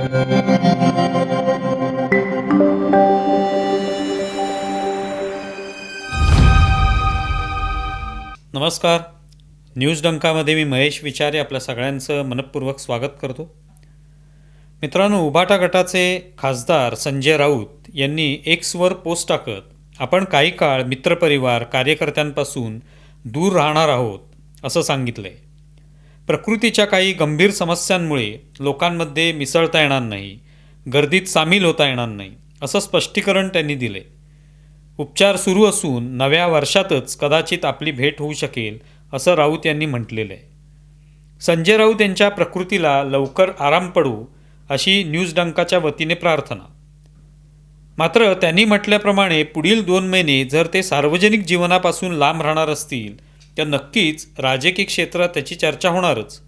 नमस्कार. न्यूज डंकामध्ये मी महेश विचारे आपल्या सगळ्यांचं मनपूर्वक स्वागत करतो. मित्रांनो उभाटा गटाचे खासदार संजय राऊत यांनी एक्सवर पोस्ट टाकत आपण काही काळ मित्रपरिवार कार्यकर्त्यांपासून दूर राहणार आहोत असं सांगितलं आहे प्रकृतीच्या काही गंभीर समस्यांमुळे लोकांमध्ये मिसळता येणार नाही गर्दीत सामील होता येणार नाही असं स्पष्टीकरण त्यांनी दिले. उपचार सुरू असून नव्या वर्षातच कदाचित आपली भेट होऊ शकेल असं राऊत यांनी म्हटलेलं आहे. संजय राऊत यांच्या प्रकृतीला लवकर आराम पडू अशी न्यूज डंकाच्या वतीने प्रार्थना. मात्र त्यांनी म्हटल्याप्रमाणे पुढील दोन महिने जर ते सार्वजनिक जीवनापासून लांब राहणार असतील तर नक्कीच राजकीय क्षेत्रात त्याची चर्चा होणारच.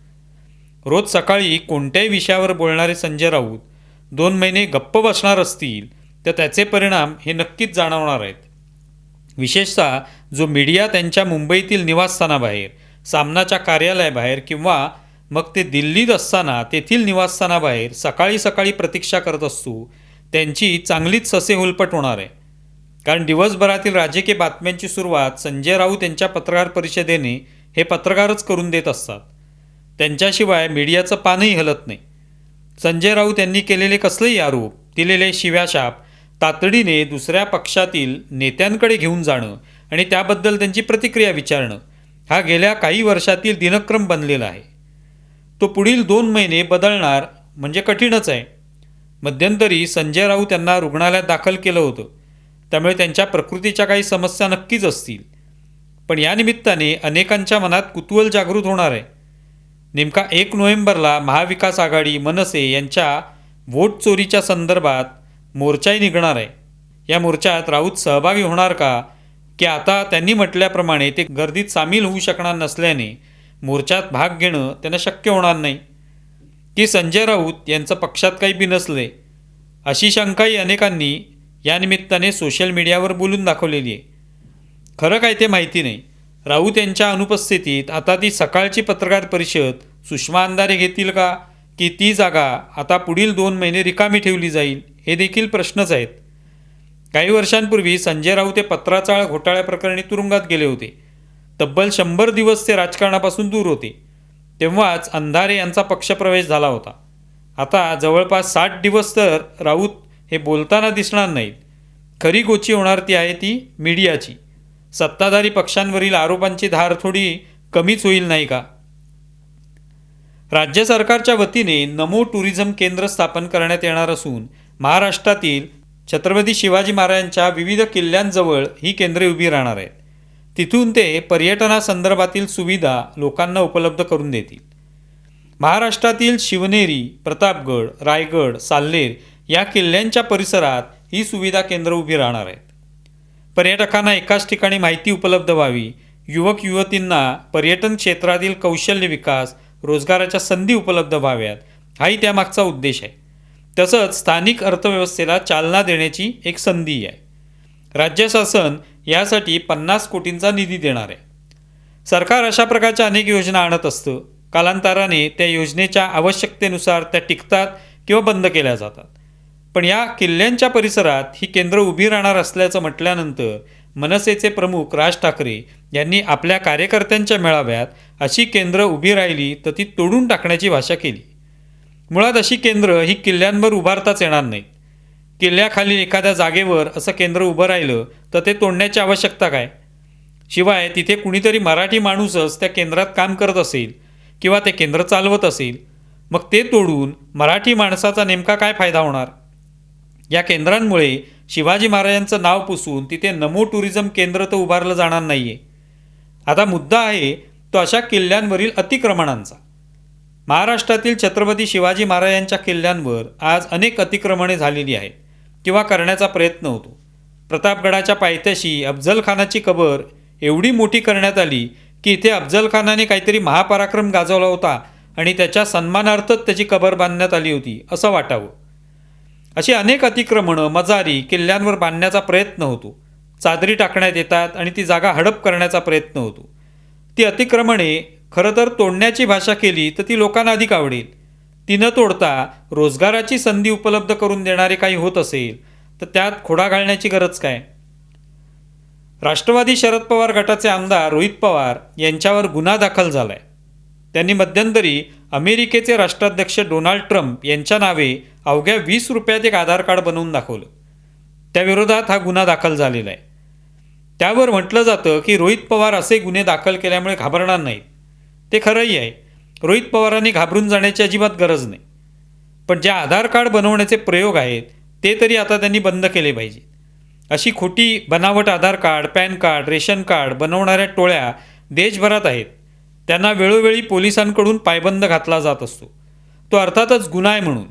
रोज सकाळी कोणत्याही विषयावर बोलणारे संजय राऊत दोन महिने गप्प बसणार असतील तर त्याचे परिणाम हे नक्कीच जाणवणार आहेत. विशेषतः जो मीडिया त्यांच्या मुंबईतील निवासस्थानाबाहेर सामनाच्या कार्यालयाबाहेर किंवा मग ते दिल्लीत असताना तेथील निवासस्थानाबाहेर सकाळी सकाळी प्रतीक्षा करत असतो त्यांची चांगलीच ससे हुलपट होणार आहे. कारण दिवसभरातील राजकीय बातम्यांची सुरुवात संजय राऊत यांच्या पत्रकार परिषदेने हे पत्रकारच करून देत असतात. त्यांच्याशिवाय मीडियाचं पानही हलत नाही. संजय राऊत यांनी केलेले कसलेही आरोप दिलेले शिव्याशाप तातडीने दुसऱ्या पक्षातील नेत्यांकडे घेऊन जाणं आणि त्याबद्दल त्यांची प्रतिक्रिया विचारणं हा गेल्या काही वर्षातील दिनक्रम बनलेला आहे. तो पुढील दोन महिने बदलणार म्हणजे कठीणच आहे. मध्यंतरी संजय राऊत यांना रुग्णालयात दाखल केलं होतं. त्यामुळे त्यांच्या प्रकृतीच्या काही समस्या नक्कीच असतील. पण या निमित्ताने अनेकांच्या मनात कुतूहल जागृत होणार आहे. नेमका एक नोव्हेंबरला महाविकास आघाडी मनसे यांच्या वोट चोरीच्या संदर्भात मोर्चाही निघणार आहे. या मोर्चात राऊत सहभागी होणार का? की आता त्यांनी म्हटल्याप्रमाणे ते गर्दीत सामील होऊ शकणार नसल्याने मोर्चात भाग घेणं त्यांना शक्य होणार नाही. की संजय राऊत यांचं पक्षात काही बी नसले? अशी शंकाही अनेकांनी या निमित्ताने सोशल मीडियावर बोलून दाखवलेली आहे. खरं काय ते माहिती नाही. राऊत यांच्या अनुपस्थितीत आता ती सकाळची पत्रकार परिषद सुषमा अंधारे घेतील का? की ती जागा आता पुढील दोन महिने रिकामी ठेवली जाईल? हे देखील प्रश्नच आहेत. काही वर्षांपूर्वी संजय राऊत हे पत्राचाळ घोटाळ्याप्रकरणी तुरुंगात गेले होते. तब्बल शंभर दिवस ते राजकारणापासून दूर होते. तेव्हाच अंधारे यांचा पक्षप्रवेश झाला होता. आता जवळपास साठ दिवस तर राऊत हे बोलताना दिसणार नाहीत. खरी गोची होणार ती आहे ती मीडियाची. सत्ताधारी पक्षांवरील आरोपांची धार थोडी कमीच होईल नाही का? राज्य सरकारच्या वतीने नमो टुरिझम केंद्र स्थापन करण्यात येणार असून महाराष्ट्रातील छत्रपती शिवाजी महाराजांच्या विविध किल्ल्यांजवळ ही केंद्रे उभी राहणार आहेत. तिथून ते पर्यटनासंदर्भातील सुविधा लोकांना उपलब्ध करून देतील. महाराष्ट्रातील शिवनेरी प्रतापगड रायगड साल्लेर या किल्ल्यांच्या परिसरात ही सुविधा केंद्र उभी राहणार आहेत. पर्यटकांना एकाच ठिकाणी माहिती उपलब्ध व्हावी युवक युवतींना पर्यटन क्षेत्रातील कौशल्य विकास रोजगाराच्या संधी उपलब्ध व्हाव्यात हाही त्यामागचा उद्देश आहे. तसंच स्थानिक अर्थव्यवस्थेला चालना देण्याची एक संधी आहे. राज्य शासन यासाठी पन्नास कोटींचा निधी देणार आहे. सरकार अशा प्रकारच्या अनेक योजना आणत असतं. कालांतराने त्या योजनेच्या आवश्यकतेनुसार त्या टिकतात किंवा बंद केल्या जातात. पण या किल्ल्यांच्या परिसरात ही केंद्र उभी राहणार असल्याचं म्हटल्यानंतर मनसेचे प्रमुख राज ठाकरे यांनी आपल्या कार्यकर्त्यांच्या मेळाव्यात अशी केंद्र उभी राहिली तर ती तोडून टाकण्याची भाषा केली. मुळात अशी केंद्र ही किल्ल्यांवर उभारताच येणार नाहीत किल्ल्याखाली एखाद्या जागेवर असं केंद्र उभं राहिलं तर ते तोडण्याची आवश्यकता काय? शिवाय तिथे कुणीतरी मराठी माणूसच त्या केंद्रात काम करत असेल किंवा ते केंद्र चालवत असेल मग ते तोडून मराठी माणसाचा नेमका काय फायदा होणार? या केंद्रांमुळे शिवाजी महाराजांचं नाव पुसून तिथे नमो टुरिझम केंद्र तर उभारलं जाणार नाही आहे आता मुद्दा आहे तो अशा किल्ल्यांवरील अतिक्रमणांचा. महाराष्ट्रातील छत्रपती शिवाजी महाराजांच्या किल्ल्यांवर आज अनेक अतिक्रमणे झालेली आहेत. किंवा करण्याचा प्रयत्न होतो. प्रतापगडाच्या पायथ्याशी अफजलखानाची कबर एवढी मोठी करण्यात आली की इथे अफजलखानाने काहीतरी महापराक्रम गाजवला होता आणि त्याच्या सन्मानार्थच त्याची कबर बांधण्यात आली होती असं वाटावं. अशी अनेक अतिक्रमणं मजारी किल्ल्यांवर बांधण्याचा प्रयत्न होतो. चादरी टाकण्यात येतात आणि ती जागा हडप करण्याचा प्रयत्न होतो. ती अतिक्रमणे खरं तर तोडण्याची भाषा केली तर ती लोकांना अधिक आवडेल. ती न तोडता रोजगाराची संधी उपलब्ध करून देणारे काही होत असेल तर त्यात खोडा घालण्याची गरज काय? राष्ट्रवादी शरद पवार गटाचे आमदार रोहित पवार यांच्यावर गुन्हा दाखल झाला आहे त्यांनी मध्यंतरी अमेरिकेचे राष्ट्राध्यक्ष डोनाल्ड ट्रम्प यांच्या नावे अवघ्या वीस रुपयात एक आधार कार्ड बनवून दाखवलं. त्याविरोधात हा गुन्हा दाखल झालेला आहे. त्यावर म्हटलं जातं की रोहित पवार असे गुन्हे दाखल केल्यामुळे घाबरणार नाहीत. ते खरंही आहे. रोहित पवारांनी घाबरून जाण्याची अजिबात गरज नाही. पण जे आधार कार्ड बनवण्याचे प्रयोग आहेत ते तरी आता त्यांनी बंद केले पाहिजे अशी खोटी बनावट Aadhaar card PAN card ration card बनवणाऱ्या टोळ्या देशभरात आहेत. त्यांना वेळोवेळी पोलिसांकडून पायबंद घातला जात असतो. तो अर्थातच गुन्हा आहे म्हणून.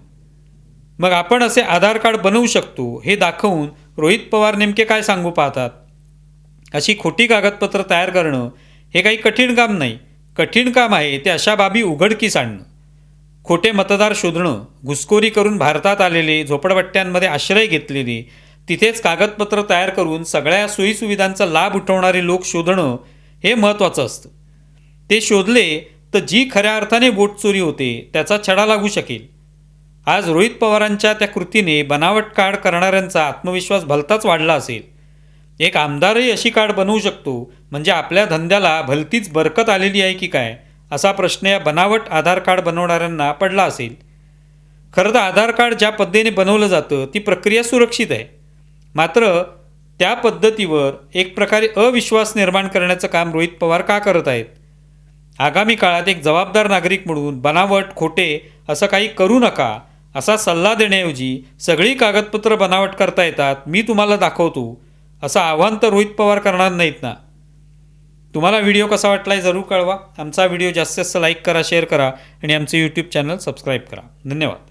मग आपण असे आधार कार्ड बनवू शकतो हे दाखवून रोहित पवार नेमके काय सांगू पाहतात? अशी खोटी कागदपत्र तयार करणं हे काही कठीण काम नाही. कठीण काम आहे ते अशा बाबी उघडकीस आणणं. खोटे मतदार शोधणं घुसखोरी करून भारतात आलेले झोपडपट्ट्यांमध्ये आश्रय घेतलेले तिथेच कागदपत्र तयार करून सगळ्या सोयीसुविधांचा लाभ उठवणारे लोक शोधणं हे महत्त्वाचं असतं. ते शोधले तर जी खऱ्या अर्थाने बोट चोरी होते त्याचा छडा लागू शकेल. आज रोहित पवारांच्या त्या कृतीने बनावट कार्ड करणाऱ्यांचा आत्मविश्वास भलताच वाढला असेल. एक आमदारही अशी कार्ड बनवू शकतो म्हणजे आपल्या धंद्याला भलतीच बरकत आलेली आहे की काय असा प्रश्न या बनावट आधार कार्ड बनवणाऱ्यांना पडला असेल. खरं तर आधार कार्ड ज्या पद्धतीने बनवलं जातं ती प्रक्रिया सुरक्षित आहे. मात्र त्या पद्धतीवर एक प्रकारे अविश्वास निर्माण करण्याचं काम रोहित पवार का करत आहेत? आगामी काळात एक जबाबदार नागरिक म्हणून बनावट खोटे असं काही करू नका असा सल्ला देण्याऐवजी सगळी कागदपत्र बनावट करता येतात मी तुम्हाला दाखवतो असं आव्हान तर रोहित पवार करणार नाहीत ना. तुम्हाला व्हिडिओ कसा वाटला आहे जरूर कळवा. आमचा व्हिडिओ जास्तीत जास्त लाईक करा शेअर करा आणि आमचे यूट्यूब चॅनल सबस्क्राईब करा. धन्यवाद.